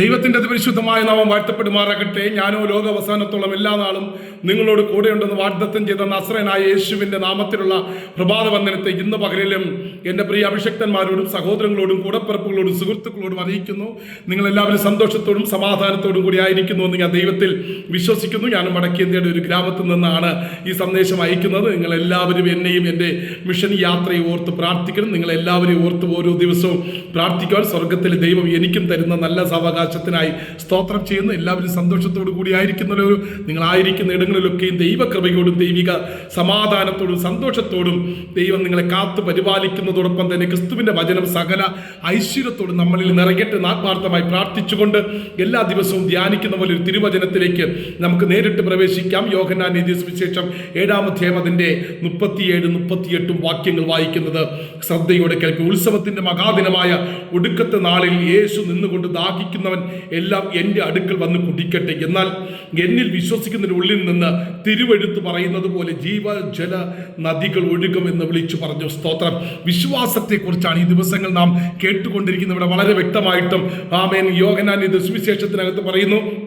ദൈവത്തിന്റെ പരിശുദ്ധമായ നാമം വാഴ്ത്തപ്പെടുമാറാകട്ടെ. ഞാനോ ലോക അവസാനത്തോളം എല്ലാ നാളും നിങ്ങളോട് കൂടെയുണ്ടെന്ന് വാഗ്ദത്തം ചെയ്ത നസ്രനായ യേശുവിന്റെ നാമത്തിലുള്ള പ്രഭാത വന്ദനത്തെ ഇന്ന് പകലിലും എന്റെ പ്രിയ അഭിഷക്തന്മാരോടും സഹോദരങ്ങളോടും കൂടപ്പിറപ്പുകളോടും സുഹൃത്തുക്കളോടും അറിയിക്കുന്നു. നിങ്ങളെല്ലാവരും സന്തോഷത്തോടും സമാധാനത്തോടും കൂടി ആയിരിക്കുന്നു എന്ന് ഞാൻ ദൈവത്തിൽ വിശ്വസിക്കുന്നു. ഞാൻ വടക്കേന്ത്യയുടെ ഒരു ഗ്രാമത്തിൽ നിന്നാണ് ഈ സന്ദേശം അയക്കുന്നത്. നിങ്ങളെല്ലാവരും എന്നെയും എന്റെ മിഷൻ യാത്രയെ ഓർത്ത് പ്രാർത്ഥിക്കണം. നിങ്ങളെല്ലാവരെയും ഓർത്ത് ഓരോ ദിവസവും പ്രാർത്ഥിക്കുവാൻ സ്വർഗത്തിലെ ദൈവം എനിക്കും തരുന്ന നല്ല സാവകാശത്തിനായി സ്തോത്രം ചെയ്യുന്നു. എല്ലാവരും സന്തോഷത്തോടു കൂടി ആയിരിക്കുന്നവരോ നിങ്ങളായിരിക്കുന്ന ഇടങ്ങളിലൊക്കെയും ദൈവകൃപയോടും ദൈവിക സമാധാനത്തോടും സന്തോഷത്തോടും ദൈവം നിങ്ങളെ കാത്തു പരിപാലിക്കുന്നതോടൊപ്പം തന്നെ ക്രിസ്തുവിന്റെ വചനം സകല ഐശ്വര്യത്തോടും നമ്മളിൽ നിറയട്ടെ ആത്മാർത്ഥമായി പ്രാർത്ഥിച്ചുകൊണ്ട് എല്ലാ ദിവസവും ധ്യാനിക്കുന്ന പോലെ ഒരു തിരുവചനത്തിലേക്ക് നമുക്ക് നേരിട്ട് പ്രവേശിക്കാം. യോഹന്നാൻ നീതി സുവിശേഷം ഏഴാമധ്യായം അതിന്റെ മുപ്പത്തിയേഴ് മുപ്പത്തിയെട്ടും വാക്യങ്ങൾ വായിക്കുന്നത് ശ്രദ്ധയോടെ കേൾക്കും ഉത്സവത്തിന്റെ മഹാദിനമായ ഒടുക്കത്തെ നാളിൽ യേശു നിന്നുകൊണ്ട് ദാഹിക്കുന്നവൻ എല്ലാം എന്റെ അടുക്കൽ വന്ന് കുടിക്കട്ടെ. എന്നാൽ എന്നിൽ വിശ്വസിക്കുന്നതിന് ഉള്ളിൽ നിന്ന് തിരുവെഴുത്ത് പറയുന്നത് പോലെ ജീവജല നദികൾ ഒഴുകുമെന്ന് വിളിച്ചു പറഞ്ഞു. സ്തോത്രം. വിശ്വാസത്തെക്കുറിച്ചാണ് ഈ ദിവസങ്ങൾ നാം കേട്ടുകൊണ്ടിരിക്കുന്നത്. ഇവിടെ വളരെ വ്യക്തമായിട്ടും ആമേൻ. യോഗനാൻ ഇത് സുവിശേഷത്തിനകത്ത് പറയുന്നു.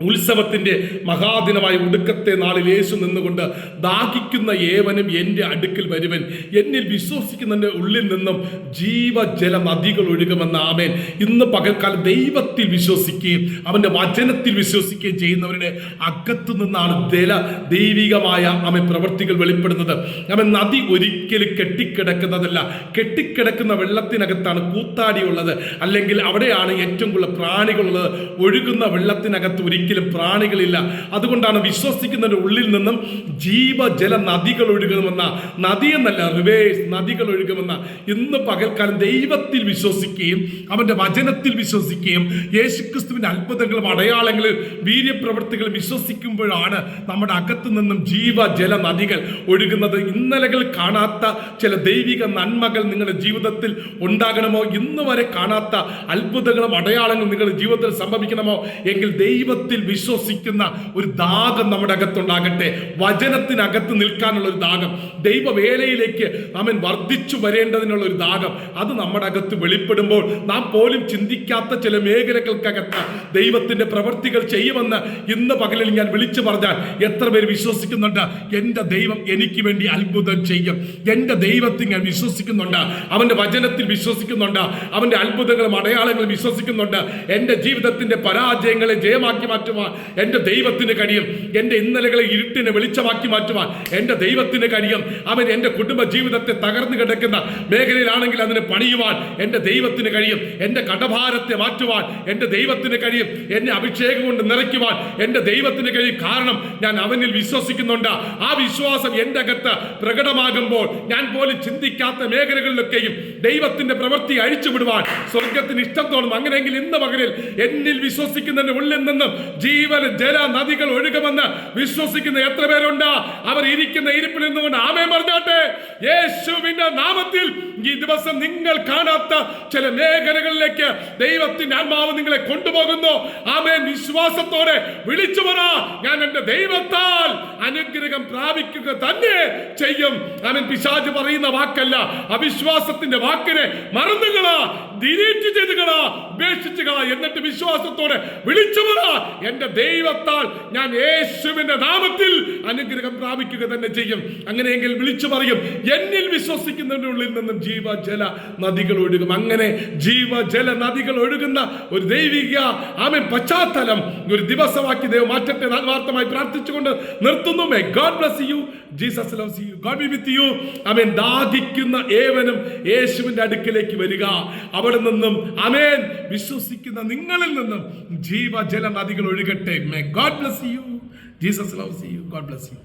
ഉത്സവത്തിന്റെ മഹാദിനമായ ഒടുക്കത്തെ നാളിൽ യേശു നിന്നുകൊണ്ട് ദാഹിക്കുന്ന ഏവനും എന്റെ അടുക്കൽ വരുവൻ. എന്നിൽ വിശ്വസിക്കുന്നതിന്റെ ഉള്ളിൽ നിന്നും ജീവജല നദികൾ ഒഴുകുമെന്ന ആമേൻ. ഇന്ന് പകൽക്കാലം ദൈവത്തിൽ വിശ്വസിക്കുകയും അവന്റെ വചനത്തിൽ വിശ്വസിക്കുകയും ചെയ്യുന്നവരുടെ അകത്തു നിന്നാണ് ജല ദൈവികമായ അവൻ പ്രവൃത്തികൾ വെളിപ്പെടുന്നത്. അവൻ നദി ഒരിക്കലും കെട്ടിക്കിടക്കുന്നതല്ല. കെട്ടിക്കിടക്കുന്ന വെള്ളത്തിനകത്താണ് കൂത്താടി ഉള്ളത്. അല്ലെങ്കിൽ അവിടെയാണ് ഏറ്റവും കൂടുതൽ പ്രാണികളുള്ളത് ഒഴുകുന്ന വെള്ളത്തിനകത്ത് ഒരിക്കലും പ്രാണികളില്ല. അതുകൊണ്ടാണ് വിശ്വസിക്കുന്നതിന്റെ ഉള്ളിൽ നിന്നും ജീവജല നദികൾ ഒഴുകുമെന്ന നദി എന്നല്ല റിവേഴ്സ് നദികൾ ഒഴുകുമെന്ന ഇന്ന് പകൽക്കാലം ദൈവത്തിൽ വിശ്വസിക്കുകയും അവന്റെ വചനത്തിൽ വിശ്വസിക്കുകയും യേശുക്രിസ്തുവിന്റെ അത്ഭുതങ്ങളും അടയാളങ്ങളിൽ വീര്യപ്രവൃത്തികൾ വിശ്വസിക്കുമ്പോഴാണ് നമ്മുടെ അകത്തു നിന്നും ജീവജല നദികൾ ഒഴുകുന്നത്. ഇന്നലകൾ കാണാത്ത ചില ദൈവിക നന്മകൾ നിങ്ങളുടെ ജീവിതത്തിൽ ഉണ്ടാകണമോ? ഇന്ന് വരെ കാണാത്ത അത്ഭുതങ്ങളും അടയാളങ്ങളും നിങ്ങളുടെ ജീവിതത്തിൽ സംഭവിക്കണമോ? എങ്കിൽ ദൈവത്തിൽ വിശ്വസിക്കുന്ന ഒരു ദാഹം നമ്മുടെ അകത്തുണ്ടാകട്ടെ. വചനത്തിനകത്ത് നിൽക്കാനുള്ള ഒരു ദാഹം. ദൈവവേലയിലേക്ക് നമ്മൻ വർദ്ധിച്ചു വരേണ്ടതിനുള്ള ഒരു ദാഹം. അത് നമ്മുടെ അകത്ത് വെളിപ്പെടുമ്പോൾ നാം പോലും ചിന്തിക്കാത്ത ചില മേഖലകൾക്കകത്ത് ദൈവത്തിന്റെ പ്രവൃത്തികൾ ചെയ്യുമെന്ന് ഇന്ന് പകലിൽ ഞാൻ വിളിച്ചു പറഞ്ഞാൽ എത്ര പേര് വിശ്വസിക്കുന്നുണ്ട്? എന്റെ ദൈവം എനിക്ക് വേണ്ടി അത്ഭുതം ചെയ്യും. എന്റെ ദൈവത്തിൽ ഞാൻ വിശ്വസിക്കുന്നുണ്ട്. അവന്റെ വചനത്തിൽ വിശ്വസിക്കുന്നുണ്ട്. അവന്റെ അത്ഭുതങ്ങളും അടയാളങ്ങളും വിശ്വസിക്കുന്നുണ്ട്. എന്റെ ജീവിതത്തിന്റെ പരാജയങ്ങളെ ജയമാക്കി മാറ്റുവാൻ എന്റെ ദൈവത്തിന് കഴിയും എന്റെ ഇന്നലകളെ ഇരുട്ടിനെ വെളിച്ചമാക്കി മാറ്റുവാൻ എന്റെ ദൈവത്തിന് കഴിയും അവൻ എന്റെ കുടുംബ ജീവിതത്തെ തകർന്നു കിടക്കുന്ന മേഖലയിലാണെങ്കിൽ അതിനെ പണിയുവാൻ എന്റെ ദൈവത്തിന് കഴിയും എന്റെ കടഭാരത്തെ മാറ്റുവാൻ എന്റെ ദൈവത്തിന് കഴിയും എന്നെ അഭിഷേകം കൊണ്ട് നിറയ്ക്കുവാൻ എന്റെ ദൈവത്തിന് കഴിയും കാരണം ഞാൻ അവനിൽ വിശ്വസിക്കുന്നുണ്ട്. ആ വിശ്വാസം എന്റെ അകത്ത് പ്രകടമാകുമ്പോൾ ഞാൻ പോലും ചിന്തിക്കാത്ത മേഖലകളിലൊക്കെയും ദൈവത്തിന്റെ പ്രവൃത്തി അഴിച്ചുവിടുവാൻ സ്വർഗത്തിന് ഇഷ്ടം തോന്നും. അങ്ങനെയെങ്കിൽ ഇന്ന് പകലിൽ എന്നിൽ വിശ്വസിക്കുന്നതിന്റെ ഉള്ളിൽ നിന്നും ജീവന ജല നദികൾ ഒഴുകുമെന്ന് വിശ്വസിക്കുന്ന എത്ര പേരുണ്ട്? അവർ ഇരിക്കുന്ന ഇരിപ്പിൽ നിന്നുകൊണ്ട് ആമേ പറഞ്ഞാട്ടെ യേശുവിന്റെ നാമത്തിൽ ഈ ദിവസം നിങ്ങൾ കാണാത്ത ചില മേഖലകളിലേക്ക് ദൈവത്തിന്റെ ആത്മാവ് നിങ്ങളെ കൊണ്ടുപോകുന്നു. ആമേൻ വിശ്വാസത്തോടെ വിളിച്ചു പറ. ഞാൻ എന്റെ ദൈവത്താൽ അനുഗ്രഹം പ്രാപിക്കുക തന്നെ ചെയ്യും. അവൻ പിശാജ് പറയുന്ന വാക്കല്ല. അവിശ്വാസത്തിന്റെ വാക്കിനെ മറന്നുകളാ ഡിലീറ്റ് ചെയ്തുകളാ ഉപേക്ഷിച്ചുകളാ. എന്നിട്ട് വിശ്വാസത്തോടെ വിളിച്ചു എന്റെ ദൈവത്താൽ ഞാൻ യേശുവിന്റെ നാമത്തിൽ അനുഗ്രഹം പ്രാപിക്കുക തന്നെ ചെയ്യും. അങ്ങനെയെങ്കിൽ വിളിച്ചു പറയും എന്നിൽ വിശ്വസിക്കുന്നതിന്റെ ഉള്ളിൽ നിന്നും ജീവജല നദികൾ ഒഴുകും. അങ്ങനെ ജീവജല നദികൾ ഒഴുകുന്ന ഒരു ദൈവിക ആമൻ പശ്ചാത്തലം ഒരു ദിവസമാക്കി ദൈവം മാറ്റത്തെ ആത്മാർത്ഥമായി പ്രാർത്ഥിച്ചുകൊണ്ട് നിർത്തുന്നു God Jesus loves you God be with you amen ദാഹിക്കുന്ന ഏവനും യേശുവിന്റെ അടുക്കിലേക്ക് വരിക. അവിടെ നിന്നും അമേൻ വിശ്വസിക്കുന്ന നിങ്ങളിൽ നിന്നും ജീവജല നദികൾ ഒഴുകട്ടെ may God bless you Jesus loves you God bless you